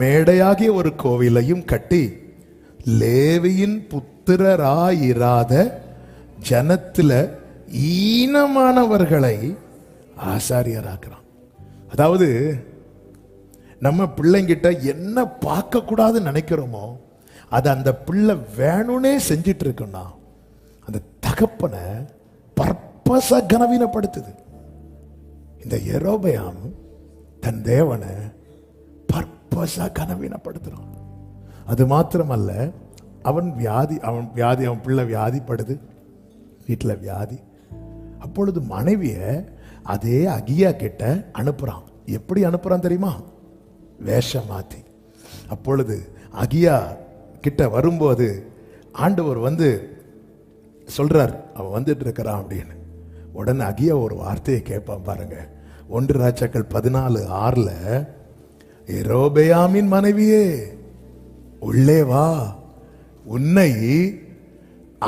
மேடையாகிய ஒரு கோவிலையும் கட்டி லேவியின் புத்திரராயிராத ஜனத்துல ஈனமானவர்களை ஆசாரியராக்குறான். அதாவது நம்ம பிள்ளைங்கிட்ட என்ன பார்க்கக்கூடாதுன்னு நினைக்கிறோமோ அது அந்த பிள்ளை வேணும்னே செஞ்சிட்டு இருக்குன்னா அந்த தகப்பனை பர்பஸா கனவீனப்படுத்துது. இந்த எரோபயாம் தன் தேவனை பர்பஸா கனவீனப்படுத்துறான் அது மாத்திரமல்ல அவன் வியாதி அவன் வியாதி அவன் பிள்ளை வியாதிப்படுது வீட்டில் வியாதி. அப்பொழுது மனைவியை அதே அகியா கிட்ட அனுப்புகிறான் எப்படி அனுப்புகிறான் தெரியுமா? வேஷம் மாற்றி அப்பொழுது அகியா கிட்ட வரும்போது ஆண்டவர் வந்து சொல்கிறார் அவன் வந்துட்டு இருக்கிறான் அப்படின்னு. உடனே அகியா ஒரு வார்த்தையை கேட்பான் பாருங்க. ஒன்று ராஜாக்கள் பதினாலு ஆறில் எரோபெயாமின் மனைவியே உள்ளே வா. உன்னை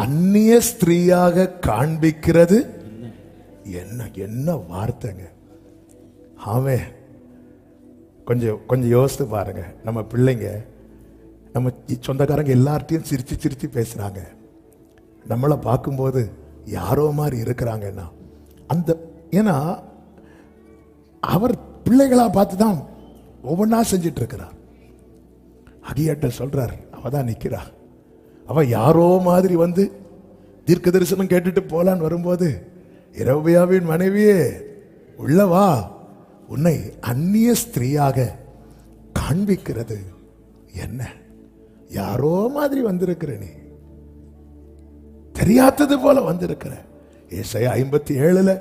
அந்நிய ஸ்திரீயாக காண்பிக்கிறது. என்ன என்ன வார்த்தைங்க? ஆமே கொஞ்சம் கொஞ்சம் யோசித்து பாருங்க. நம்ம பிள்ளைங்க நம்ம சொந்தக்காரங்க எல்லார்ட்டையும் சிரித்து சிரித்து பேசுகிறாங்க நம்மளை பார்க்கும்போது யாரோ மாதிரி இருக்கிறாங்கன்னா அந்த ஏன்னா அவர் பிள்ளைகளாக பார்த்து தான் ஒவ்வொன்றா செஞ்சிட்டு இருக்கிறார் அடியாட்ட சொல்றார் அவ தான் நிக்கிறா. அவ யாரோ மாதிரி வந்து தீர்க்க தரிசனம் கேட்டுட்டு போலான்னு வரும்போது இரவியாவின் மனைவியே உள்ளவா உன்னை அந்நிய ஸ்திரீயாக காண்பிக்கிறது என்ன? யாரோ மாதிரி வந்திருக்கிற நீ. தெரியாதது போல வந்திருக்கிற. இசை ஐம்பத்தி ஏழுல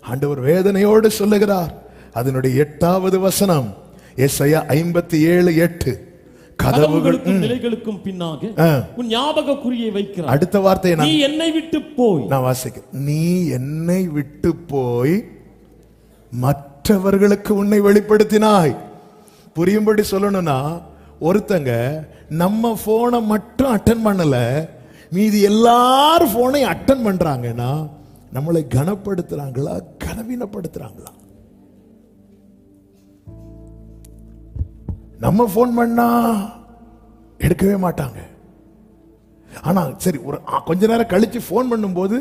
ஆண்டவர் வேதனையோடு சொல்லுகிறார் அதனுடைய எட்டாவது வசனம் ஏசாயா ஐம்பத்தி ஏழு எட்டு. கதவுகள் கதவுகளுக்கும் நிலைகளுக்கும் பின்னாக. உன் ஞாபக குறியை வைக்கிறார். அடுத்த வார்த்தையை நீ என்னை விட்டு போய். நான் வாசிக்கிறேன் நீ என்னை விட்டு போய் மற்றவர்களுக்கு உன்னை வெளிப்படுத்தினாய். புரியும்படி சொல்லணும்னா ஒருத்தங்க நம்ம போனை மட்டும் அட்டன் பண்ணல மீதி எல்லாரும் போனை அட்டன் பண்றாங்கன்னா நம்மளை கனப்படுத்துறாங்களா கனவீனப்படுத்துறாங்களா? நம்ம ஃபோன் பண்ணா எடுக்கவே மாட்டாங்க. ஆனா சரி ஒரு கொஞ்ச நேரம் கழிச்சு ஃபோன் பண்ணும்போது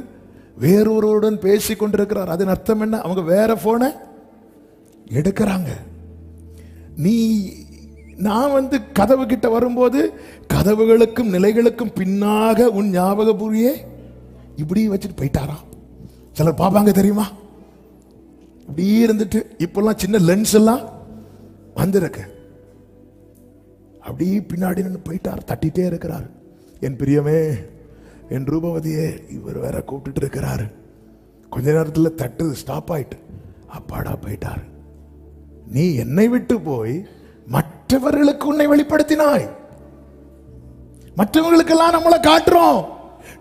வேறொருவருடன் பேசி கொண்டிருக்கிறார். அதன் அர்த்தம் என்ன? அவங்க வேற போனை எடுக்கிறாங்க. நீ நான் வந்து கதவு கிட்ட வரும்போது கதவுகளுக்கும் நிலைகளுக்கும் பின்னாக உன் ஞாபக புரியே இப்படி வச்சுட்டு போயிட்டாராம். சிலர் பார்ப்பாங்க தெரியுமா? இப்படி இருந்துட்டு இப்பெல்லாம் சின்ன லென்ஸ் எல்லாம் வந்திருக்கு. அப்படியே பின்னாடி நின்று போயிட்டார். தட்டிட்டே இருக்கிறார். என் பிரியமே என் ரூபவதியே இவர் வேற கூப்பிட்டுட்டு இருக்கிறாரு. கொஞ்ச நேரத்தில் தட்டு ஸ்டாப் ஆயிட்டு அப்பாடா போயிட்டார். நீ என்னை விட்டு போய் மற்றவர்களுக்கு உன்னை வெளிப்படுத்தினாய். மற்றவங்களுக்கெல்லாம் நம்மளை காட்டுறோம்.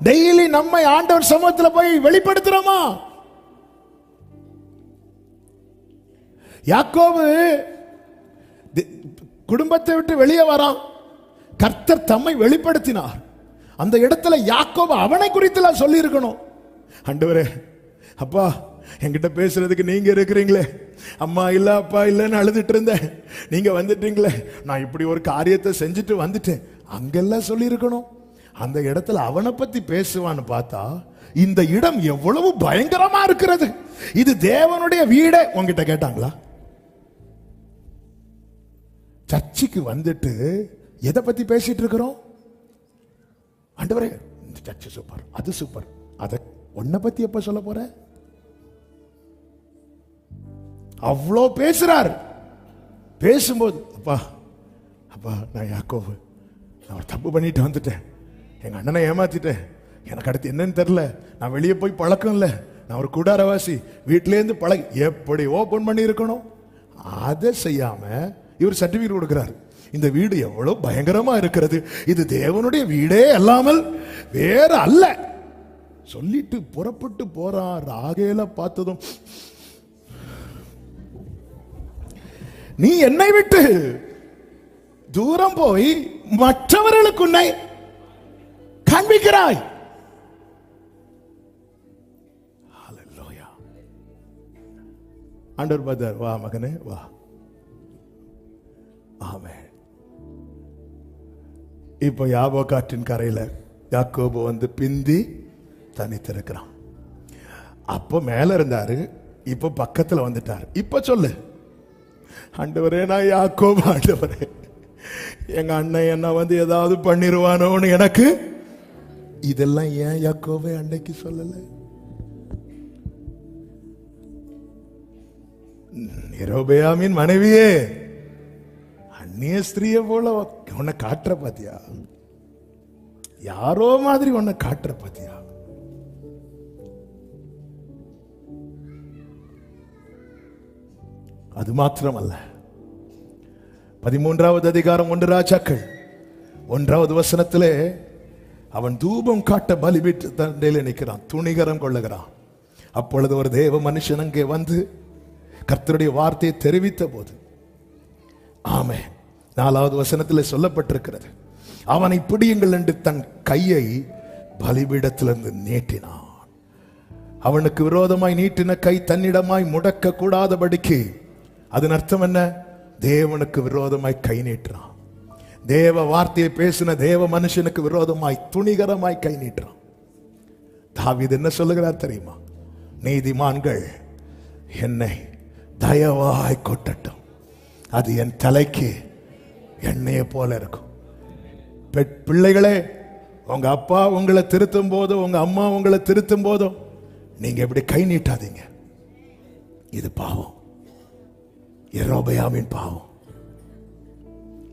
டெய்லி நம்மை ஆண்டவர் சமூகத்தில் போய் வெளிப்படுத்துறோமா? யாக்கோவு குடும்பத்தை விட்டு வெளியே வரான். கர்த்தர் தம்மை வெளிப்படுத்தினார். அந்த இடத்துல யாக்கோபு அவனை குறித்து சொல்லி இருக்கணும் அப்பா என்கிட்ட பேசுறதுக்கு நீங்க இருக்கிறீங்களே. அம்மா இல்ல அப்பா இல்லைன்னு அழுதுட்டு இருந்தேன். நீங்க வந்துட்டீங்களே. நான் இப்படி ஒரு காரியத்தை செஞ்சுட்டு வந்துட்டேன். அங்கெல்லாம் சொல்லியிருக்கணும். அந்த இடத்துல அவனை பத்தி பேசுவான்னு பார்த்தா இந்த இடம் எவ்வளவு பயங்கரமா இருக்கிறது. இது தேவனுடைய வீடே உங்ககிட்ட கேட்டாங்களா? சர்ச்சுக்கு வந்துட்டு எதை பற்றி பேசிகிட்டு இருக்கிறோம்? ஆண்டவரே இந்த சர்ச்சு சூப்பர் அது சூப்பர். அதை உன்னை பற்றி எப்போ சொல்ல போற? அவ்வளோ பேசுகிறார் பேசும்போது அப்பா அப்பா நான் யாக்கோவு நான் ஒரு தப்பு பண்ணிட்டு வந்துட்டேன். எங்கள் அண்ணனை ஏமாத்திட்டேன். எனக்கு அடுத்து என்னன்னு தெரில நான் வெளியே போய் பழக்கம் இல்லை. நான் ஒரு கூடாரவாசி. வீட்டிலேருந்து பழகி எப்படி ஓப்பன் பண்ணி இருக்கணும் அதை செய்யாமல் இவர் சர்டிபிகேட் கொடுக்கிறார். இந்த வீடு எவ்வளவு பயங்கரமா இருக்கிறது. இது தேவனுடைய வீடே அல்லாமல் வேற அல்ல. சொல்லிட்டு புறப்பட்டு போறான் ராகேல பார்த்ததும் நீ என்னை விட்டு தூரம் போய் மற்றவர்களுக்கு உன்னை காண்பிக்கிறாய். ஆண்டவர் பார்த்தார் வா மகனே வா. ஆமே இப்போ யாபோ காற்றின் கரையில் யாக்கோபு வந்து பிந்தி தனித்திருக்கிறான். அப்போ மேலே இருந்தாரு இப்போ பக்கத்தில் வந்துட்டார். இப்போ சொல்லு. ஆண்டவரே நான் யாக்கோபு ஆண்டவரே. எங்க அண்ணன் என்ன வந்து ஏதாவது பண்ணிடுவானோன்னு எனக்கு இதெல்லாம் ஏன் யாக்கோபே அன்னைக்கு சொல்லலை? நிரோபயாமின் மனைவியே நீ ஸ்திரிய போல உன்னை காட்டுற பாத்தியா? யாரோ மாதிரி உன்னை காட்டுற பாத்தியா? அது மாத்திரமல்ல. பதிமூன்றாவது அதிகாரம் ஒன்று ராஜாக்கள். ஒன்றாவது வசனத்திலே அவன் தூபம் காட்ட பலிபீட்டு தண்டையில் நிற்கிறான் துணிகரம் கொள்ளுகிறான். அப்பொழுது ஒரு தேவ மனுஷன் அங்கே வந்து கர்த்தருடைய வார்த்தையை தெரிவித்த போது ஆமே நாலாவது வசனத்தில் சொல்லப்பட்டிருக்கிறது. அவனை பிடியுங்கள் என்று தன் கையை பலிபீடத்திலிருந்து நீட்டினான். அவனுக்கு விரோதமாய் நீட்டின கை தன்னிடமாய் முடக்க கூடாதபடிக்கு அதன் அர்த்தம் என்ன? தேவனுக்கு விரோதமாய் கை நீட்டுறான் தேவ வார்த்தையை பேசின தேவ மனுஷனுக்கு விரோதமாய் துணிகரமாய் கை நீட்டுறான் தாவீது என்ன சொல்லுகிறார் தெரியுமா? நீதிமான்கள் என்னை தயவாய் கொட்டட்டும். அது என் தலைக்கு எண்ணெயை போல இருக்கும். பெட் பிள்ளைகளே உங்க அப்பா உங்களை திருத்தும் போதும் உங்க அம்மா உங்களை திருத்தும் போதும் நீங்க இப்படி கை நீட்டாதீங்க. இது பாவம். எரோபயாமின் பாவம்.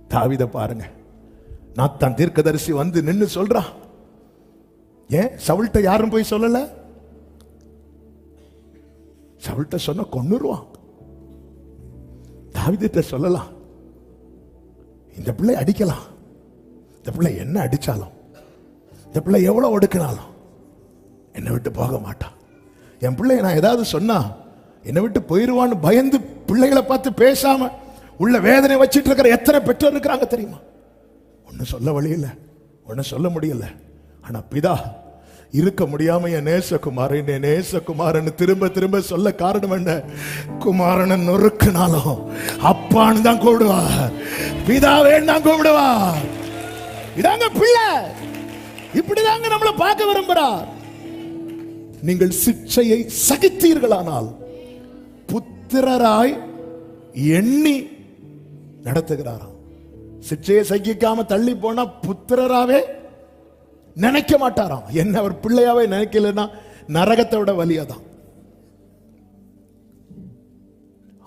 தாவித பாருங்க. நான் தான் தீர்க்கதரிசி வந்து நின்று சொல்றான் ஏன்? சவுல்ட்ட யாரும் போய் சொல்லல? சவுல்ட்ட சொன்ன கொன்னுருவான். தாவிதிட்ட சொல்லலாம். இந்த பிள்ளை அடிக்கலாம். இந்த பிள்ளை என்ன அடித்தாலும் இந்த பிள்ளை எவ்வளோ ஒடுக்கினாலும் என்னை விட்டு போக மாட்டான். என் பிள்ளைய நான் ஏதாவது சொன்னா என்னை விட்டு போயிருவான்னு பயந்து பிள்ளைகளை பார்த்து பேசாம உள்ள வேதனை வச்சுட்டு இருக்கிற எத்தனை பெற்றோர் இருக்கிறாங்க தெரியுமா? ஒன்றும் சொல்ல வழி இல்லை. ஒன்றும் சொல்ல முடியல. ஆனால் பிதா இருக்க முடியாம என் நேசகுமாரன் என் நேசகுமாரன் திரும்ப திரும்ப சொல்ல காரணம் என்ன? குமாரனை நொறுக்குனாலும் அப்பான்னு தான் கூப்பிடுவார் பிதாவேன்னு தான் கூப்பிடுவார் இதாங்க பிள்ளை. இப்படிதாங்க நம்மளை பார்க்க விரும்புறார். நீங்கள் சிக்ஷையை சகித்தீர்களானால் புத்திரராய் எண்ணி நடத்துகிறாராம். சிக்ஷையை சகிக்காம தள்ளி போனா புத்திரராவே நினைக்க மாட்டாராம். என்ன அவர் பிள்ளையாவே நினைக்கலன்னா நரகத்தை விட வலியாதான்.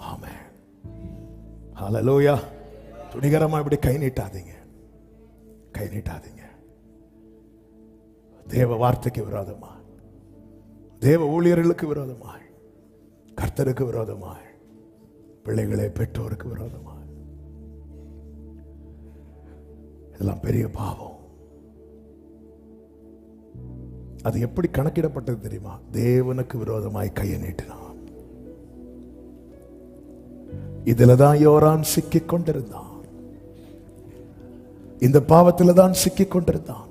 ஆமே ஹலலோயா துணிகரமா இப்படி கை நீட்டாதீங்க. கை நீட்டாதீங்க. தேவ வார்த்தைக்கு விரோதமா தேவ ஊழியர்களுக்கு விரோதமாய். கர்த்தருக்கு விரோதமாய். பிள்ளைகளை பெற்றோருக்கு விரோதமாய். இதெல்லாம் பெரிய பாவம். அது எப்படி கணக்கிடப்பட்டது தெரியுமா? தேவனுக்கு விரோதமாய் கையை நீட்டினான். இதுல தான் யோரான் சிக்கிக் கொண்டிருந்தான். இந்த பாவத்தில் தான் சிக்கிக் கொண்டிருந்தான்.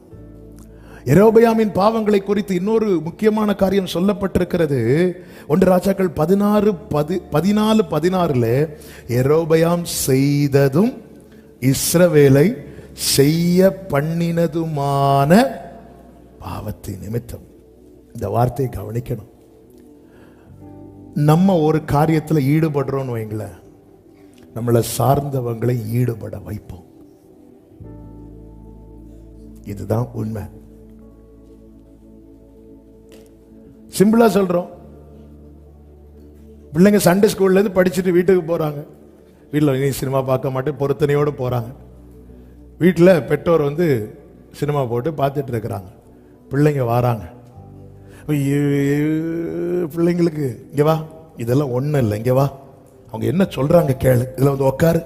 எரோபயாமின் பாவங்களை குறித்து இன்னொரு முக்கியமான காரியம் சொல்லப்பட்டிருக்கிறது. ஒன்று ராஜாக்கள் பதினாறு பதி பதினாலு பதினாறுல எரோபயாம் செய்ததும் இஸ்ரவேலை செய்ய பண்ணினதுமான பாவத்தின் நிமித்தம். இந்த வார்த்தையை கவனிக்கணும். நம்ம ஒரு காரியத்தில் ஈடுபடுறோம்னு வைங்களேன். நம்மளை சார்ந்தவங்களை ஈடுபட வைப்போம். இதுதான் உண்மை. சிம்பிளா சொல்றோம். பிள்ளைங்க சண்டே ஸ்கூல்ல இருந்து படிச்சுட்டு வீட்டுக்கு போறாங்க. வீட்டில் நீ சினிமா பார்க்க மாட்டேன் பொருத்தனையோடு போறாங்க. வீட்டில் பெற்றோர் வந்து சினிமா போட்டு பார்த்துட்டு இருக்கிறாங்க. பிள்ளைங்க வராங்க. ஐயோ, பிள்ளைங்களுக்கு இங்கே வா. இதெல்லாம் ஒன்றும் இல்லை இங்கே வா. அவங்க என்ன சொல்கிறாங்க கேளு. இதில் வந்து உட்காரு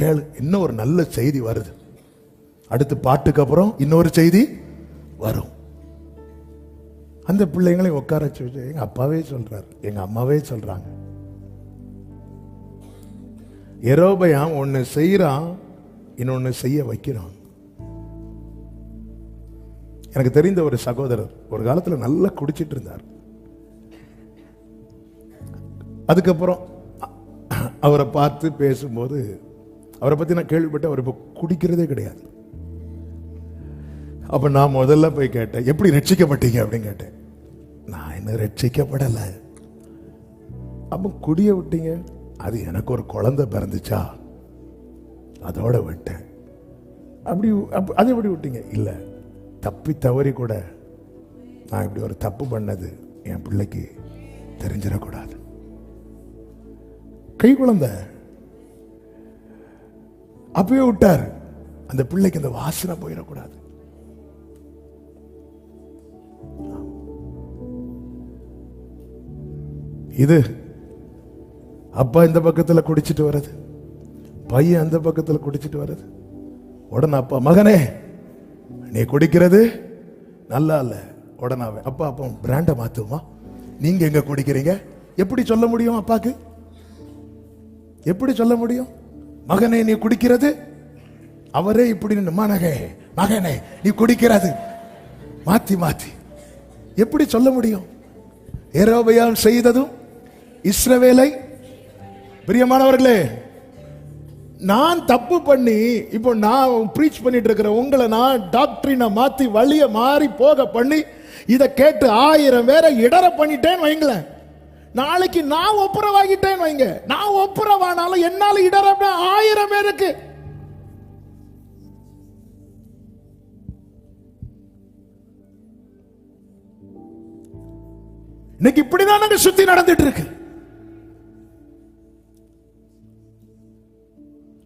கேளு. இன்னும் ஒரு நல்ல செய்தி வருது. அடுத்து பாட்டுக்கு அப்புறம் இன்னொரு செய்தி வரும். அந்த பிள்ளைங்களையும் உட்கார வச்சு வச்சு, அப்பாவே சொல்கிறார் எங்கள் அம்மாவே சொல்கிறாங்க எரோபயாம் ஒன்று செய்கிறான் இன்னொன்று செய்ய வைக்கிறான். எனக்கு தெரிந்த ஒரு சகோதரர் ஒரு காலத்தில் நல்லா குடிச்சிட்டு இருந்தார். அதுக்கப்புறம் அவரை பார்த்து பேசும்போது அவரை பற்றி நான் கேள்விப்பட்டேன் அவர் இப்போ குடிக்கிறதே கிடையாது. அப்போ நான் முதல்ல போய் கேட்டேன் எப்படி ரட்சிக்கப்பட்டீங்க? அப்படின்னு கேட்டேன். நான் இன்னும் ரட்சிக்கப்படலை. அப்போ குடிய விட்டீங்க? அது எனக்கு ஒரு குழந்தை பிறந்துச்சா? அதோட விட்டேன். அப்படி அப்ப- அது எப்படி விட்டீங்க? இல்லை தப்பி தவறி கூட நான் இப்படி ஒரு தப்பு பண்ணது என் பிள்ளைக்கு தெரிஞ்சிடக்கூடாது. கை குழந்தை. அப்பவே விட்டார். அந்த பிள்ளைக்கு அந்த வாசனை போயிடக்கூடாது. இது அப்பா இந்த பக்கத்துல குடிச்சிட்டு வர்றது. பையன் அந்த பக்கத்துல குடிச்சிட்டு வர்றது. உடனே அப்பா மகனே நீ குடிக்கிறது? நல்லா இல்லை. உடனே அப்பா அப்போ பிராண்டை மாற்றுமா நீங்கள் எங்கே குடிக்கிறீங்க? எப்படி சொல்ல முடியும் அப்பாக்கு? எப்படி சொல்ல முடியும்? மகனே நீ குடிக்கிறது? அவரே இப்படி மனகே மகனே நீ குடிக்கிறது. மாத்தி மாத்தி. எப்படி சொல்ல முடியும்? ஏரோபயாம் செய்ததும் இஸ்ரவேலை. பிரியமானவர்களே நான் தப்பு பண்ணி இப்போ நான் ப்ரீச் பண்ணிட்டு இருக்கிற உங்களை நான் டாக்டரினை மாற்றி வழிய மாறி போக பண்ணி இதை கேட்டு ஆயிரம் பேரை இடர பண்ணிட்டேன்னு வைங்களேன். நாளைக்கு நான் ஒப்புரவாகிட்டேன்னு வைங்க. நான் ஒப்புரவானாலும் என்னால இடர ஆயிரம் பேருக்கு. இன்னைக்கு இப்படிதான் நாங்க சுத்தி நடந்துட்டு இருக்கு.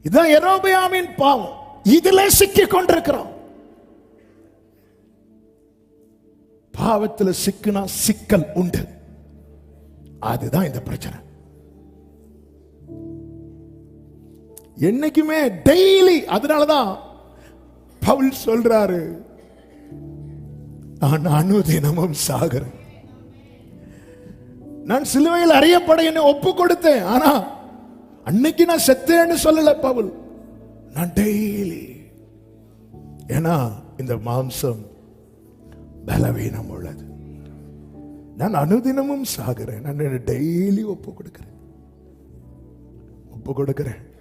இதுதான் எரோபியாமின் பாவம். இதுல சிக்கி கொண்டிருக்கிறோம். பாவத்துல சிக்குனா சிக்கல் உண்டு. அதுதான் இந்த பிரச்சனை. என்னைக்குமே டெய்லி அதனாலதான் பவுல் சொல்றாரு நான் அனுதினமும் சாகிறேன். நான் சிலுவையில் அறியப்பட என்னை ஒப்பு கொடுத்தேன் ஆனா அன்னைக்கு நான் செத்தேன்னு சொல்லல பவுல். நான் டெய்லி ஏன்னா இந்த மாம்சம் பலவீனம் உள்ளது. நான் அனுதினமும் சாகிறேன். நான் டெய்லி ஒப்பு கொடுக்கிறேன். ஒப்பு கொடுக்கிறேன்.